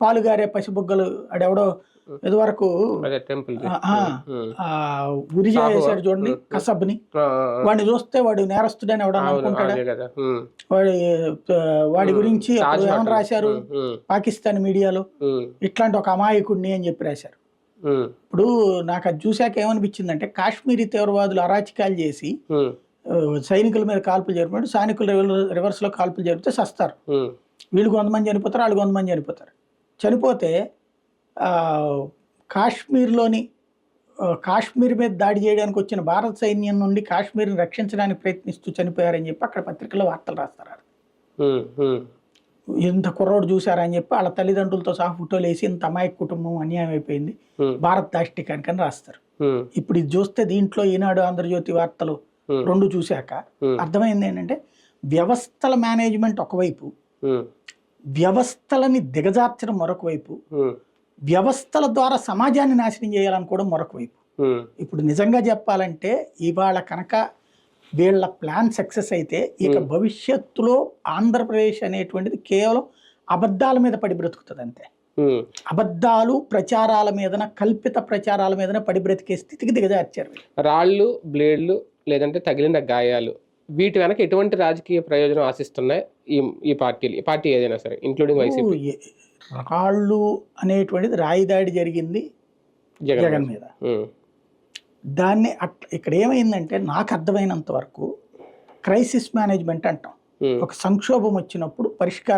పాలుగారే పసిబుగ్గలు ఆడెవడో ఇదివరకు ఉరి చేశాడు చూడండి కసబ్ని. వాడిని చూస్తే వాడు నేరస్తుడని ఎవడని అనుకుంటాడా? వాడి వాడి గురించి ఏమని. రాశారు? పాకిస్తాన్ మీడియాలో. ఇట్లాంటి ఒక అమాయకుడిని అని చెప్పి రాశారు. ఇప్పుడు నాకు అది చూశాక ఏమనిపించిందంటే కాశ్మీరీ తీవ్రవాదులు అరాచకాలు చేసి సైనికుల మీద కాల్పులు జరిపినట్టు సైనికులు రివర్- రివర్స్లో కాల్పులు జరిపితే సస్తారు వీళ్ళు కొంతమంది చనిపోతారు వాళ్ళు కొంతమంది చనిపోతారు. చనిపోతే ఆ, కాశ్మీర్లోని కాశ్మీర్ మీద దాడి చేయడానికి వచ్చిన భారత సైన్యం నుండి కాశ్మీర్ని రక్షించడానికి ప్రయత్నిస్తూ చనిపోయారని చెప్పి అక్కడ పత్రికలో వార్తలు రాస్తారు ఇంత కుర్రోడు చూశారని చెప్పి వాళ్ళ తల్లిదండ్రులతో సహా ఫోటోలు వేసి ఇంత అమాయక కుటుంబం అన్యాయం అయిపోయింది భారత్ దాష్టికానికి అని రాస్తారు. ఇప్పుడు ఇది చూస్తే దీంట్లో ఈనాడు ఆంధ్రజ్యోతి వార్తలు రెండు చూశాక అర్థమైంది ఏంటంటే వ్యవస్థల మేనేజ్మెంట్ ఒకవైపు వ్యవస్థలని దిగజార్చడం మరొక వైపు వ్యవస్థల ద్వారా సమాజాన్ని నాశనం చేయాలనుకోవడం మరొక వైపు. ఇప్పుడు నిజంగా చెప్పాలంటే ఇవాళ కనుక వీళ్ళ ప్లాన్ సక్సెస్ అయితే ఇక భవిష్యత్తులో ఆంధ్రప్రదేశ్ అనేటువంటిది కేవలం అబద్ధాల మీద పడి బ్రతుకుతుంది అంతే. అబద్ధాలు ప్రచారాల మీదన కల్పిత ప్రచారాల మీదన పడి బ్రతికే స్థితికి దిగజార్చారు. రాళ్ళు బ్లేడ్లు లేదంటే తగిలిన గాయాలు వీటి వెనక ఎటువంటి రాజకీయ ప్రయోజనం ఆశిస్తున్నాయి ఈ ఈ పార్టీలు ఈ పార్టీ ఏదైనా సరే ఇంక్లూడింగ్ వైసీపీ రాళ్ళు అనేటువంటిది రాయిదాడి జరిగింది జగన్ మీద. దాన్ని ఇక్కడ ఏమైందంటే నాకు అర్థమైనంత వరకు క్రైసిస్ మేనేజ్మెంట్ అంటాం. ఒక సంక్షోభం వచ్చినప్పుడు పరిష్కార